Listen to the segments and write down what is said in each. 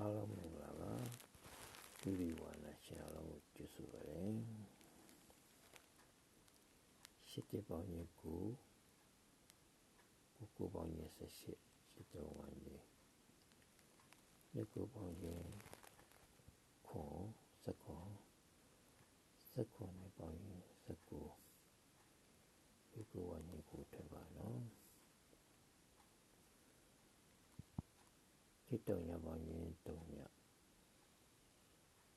အားလုံးမင်္ဂလာပါဒီဒီဝါနာရှင်အားလုံးကိုကျေးဇူးပါတယ်ရှိတဲ့ပေါင်းကြီးကိုကိုကိုပေါင်းကြီးဆက်ရှိရှိတဲ့ဝါကြီးဒီကိုပေါင်းကြီးခွန်စကွန်စကွန်နဲ့ပေါင်းကြီးစကူဒီကိုဝါကြီးကိုထပ်ပါနော် ပြစ်တော်ညပေါင်းရင်၃မြောက်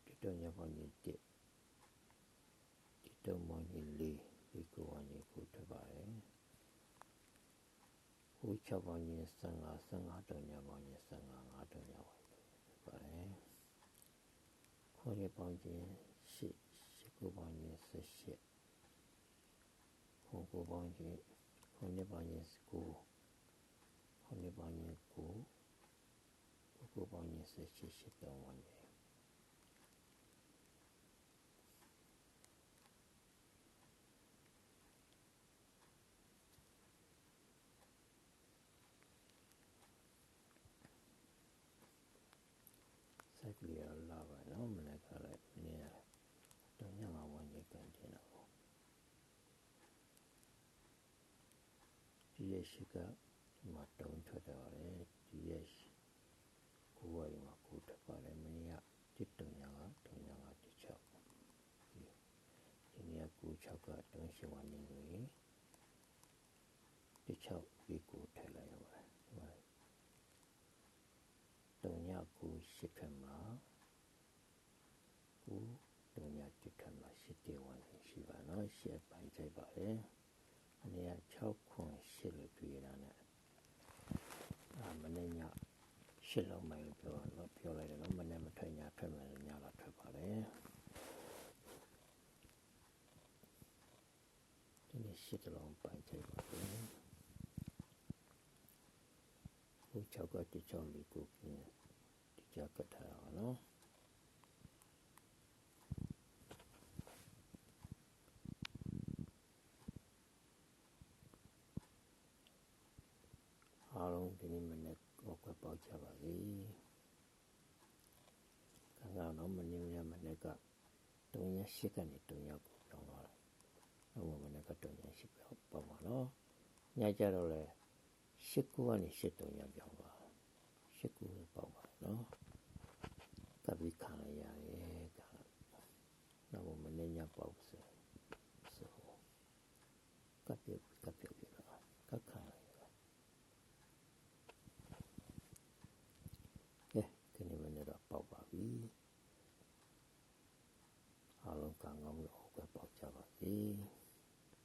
ပြစ်တော်ညပေါင်းရင်၁ပြစ်တော်ပေါင်းရင်၄ဒီကိုဝါနေကိုထွက်ပါတယ်ဟို၆ပေါင်းရင်55 55တော်ညပေါင်းရင်55 5တော်ညပေါင်းရင်ထွက်ပါတယ်ခေါ်ရပေါင်းရင်၈၈ကိုပေါင်းရင်၁၈ဟိုကိုပေါင်းရင်ဟိုနှစ်ပေါင်းရင်၉ဟိုနှစ်ပေါင်းရင်၉ ကိုပေါင်းရင်ဆက်ရှိရှိတောင်းဝင်တယ်စက်ကလေးလာပါတော့မနေ့ကလည်းမနေ့ကတော့ညမှာဝင်နေကန်တင်တော့ဒီရရှိကမတုံးထွက်တယ်ဒီရရှိကိုယ်ဝိုင်းမှာကိုယ်တက်ပါတယ်မနေ့ကတစ်တုံညာကတုံညာကတစ်ချောက်ဒီဒီနေ့က ကို6ကတုံးရှိဝနေကိုတစ်ချောက်ပြီးကိုထည့်လိုက်ရပါတယ်ဒီမှာတုံညာကိုရှစ်ထက်မှာကိုတုံညာတစ်ထက်မှာရှစ်တေဝနေရှိပါနော်ရှစ်ပိုင်းချိန်ပါတယ်အနည်း6ခွန်8လို့တွေ့ရတာ ਨੇ အာမနေ့ညရှစ်လုံးမိုင်လို့ပြောတော့ပြောလိုက်တယ်နော်မနေ့မထွက်ညာထွက်မယ်ညလာထွက်ပါလေဒီနေ့ ရှစ်လုံးပိုင်ချိန်ပါလေဟိုချောက်ကတိချောင်းလေးကိုပြင်းဒီကြကထားအောင်နော်အားလုံးဒီနေ့မနေ့ကောက်ွက်ပေါက်ကြပါစေ။ကံကတော့မနေ့ညမနေ့က3ရက်8ကနေ3ရက်ကိုပြောင်းသွား တာ။နောက်မနေ့က3ရက်8ပြောင်းပေါ့ပါနော်။ညကြတော့လေ8ခုကနေ8 3ရက်ပြောင်းသွားတာ။8ခုပေါ့ပါနော်။ကပ်ပြီးခံရရတယ်က။နောက်မနေ့ညပေါ့ဆိုဆိုကပ်ပြကပ်ပြပြတော့ကပ်ခံရဒီနေ့မနေ့တော့ပေါက်ပါပြီအားလုံးကံကောင်းလို့ပဲပေါက်ကြပါစေ။